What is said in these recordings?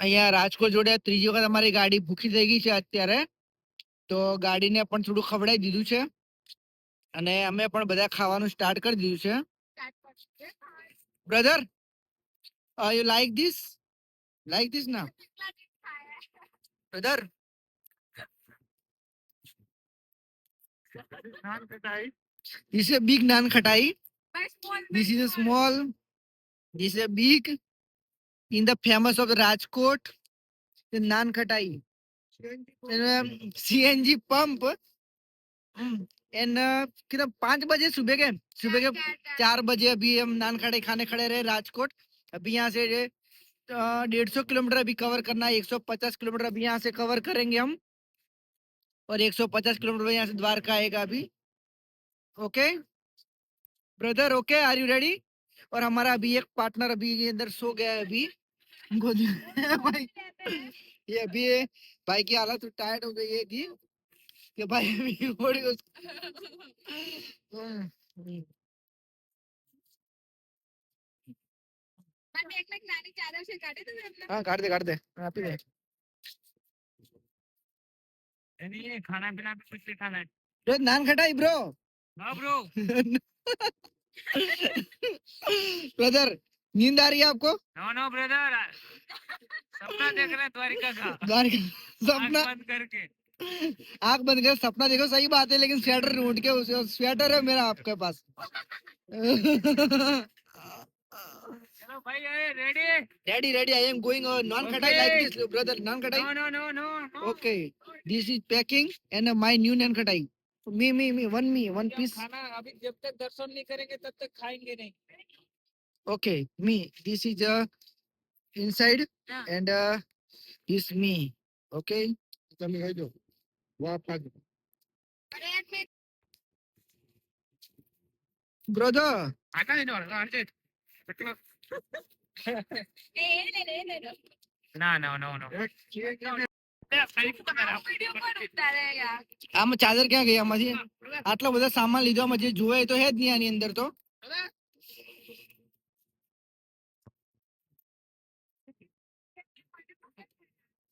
અહીંયા રાજકોટ જોડે ત્રીજી વખત અમારી ગાડી ભૂખી થઈ ગઈ છે અત્યારે તો ગાડીને પણ થોડું ખવડાવી દીધું છે અને અમે પણ બધા ખાવાનું સ્ટાર્ટ કરી દીધું છે brother you like this like this ના brother This is a big naan khatai. This is a small. This is a big. In the famous of Rajkot, the naan khatai. CNG pump. And कितना पाँच बजे सुबह के सुबह के चार बजे अभी हम नान खड़े खाने खड़े रहे राजकोट अभी यहाँ से डेढ़ सौ किलोमीटर अभी कवर करना है एक सौ पचास किलोमीटर अभी यहाँ से कवर करेंगे हम। और एक सौ पचास किलोमीटर यहाँ से द्वारका आएगा अभी। Okay brother okay are you ready और हमारा अभी एक पार्टनर अभी ये अंदर सो गया है अभी। गोदी भाई ये अभी ये भाई की हालत टायर्ड हो गई है कि कि भाई अभी थोड़ी उस हम्म, हम्म। हाँ काट दे काट दे आप ही दे। नहीं खाना पीना भी कुछ नहीं खाना है। ब्रो नान खटाई ब्रो। हाँ ब्रो। ब्रदर नींद आ रही है आपको? नो नो ब्रदर सपना देख रहे हैं द्वारिका का। द्वारका सपना बंद करके। आँख बंद कर सपना देखो सही बात है लेकिन स्वेटर ढूंढ के उसे स्वेटर है मेरा आपके पास। चलो भाई ready ready ready I am going nankhatai like this brother nankhatai no no no no okay this is packing and my new nankhatai me me me one me one piece खाना अभी जब तक दर्शन नहीं करेंगे तब तक खाएँगे नहीं। Okay me this is inside and is me okay brother आम चादर क्या गया मज़े आटला बदा सामान लीधो मज़े जुए तो है नहीं अंदर तो।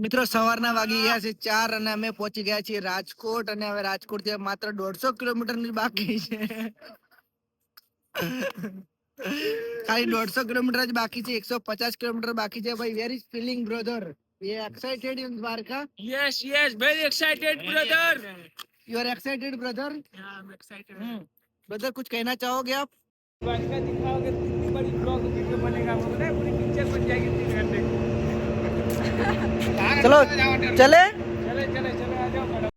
મિત્રો સવારના વાગી ગયા છે ચાર અને અમે પહોંચી ગયા છીએ રાજકોટ અને હવે રાજકોટ થી માત્ર દોઢસો કિલોમીટર ની બાકી છે ખાલી દોઢસો કિલોમીટર જ બાકી છે એકસો પચાસ કિલોમીટર બાકી છે ભાઈ વેર ઇઝ ફિલિંગ બ્રધર ये excited in Dwarka yes yes very excited brother you are excited brother I am excited brother कुछ कहना चाहोगे आप द्वारिका दिखाओगे तो कितनी बड़ी ब्लॉग वीडियो बनेगा वो पता है पूरी पिक्चर बन जाएगी तीन घंटे की चलो चले।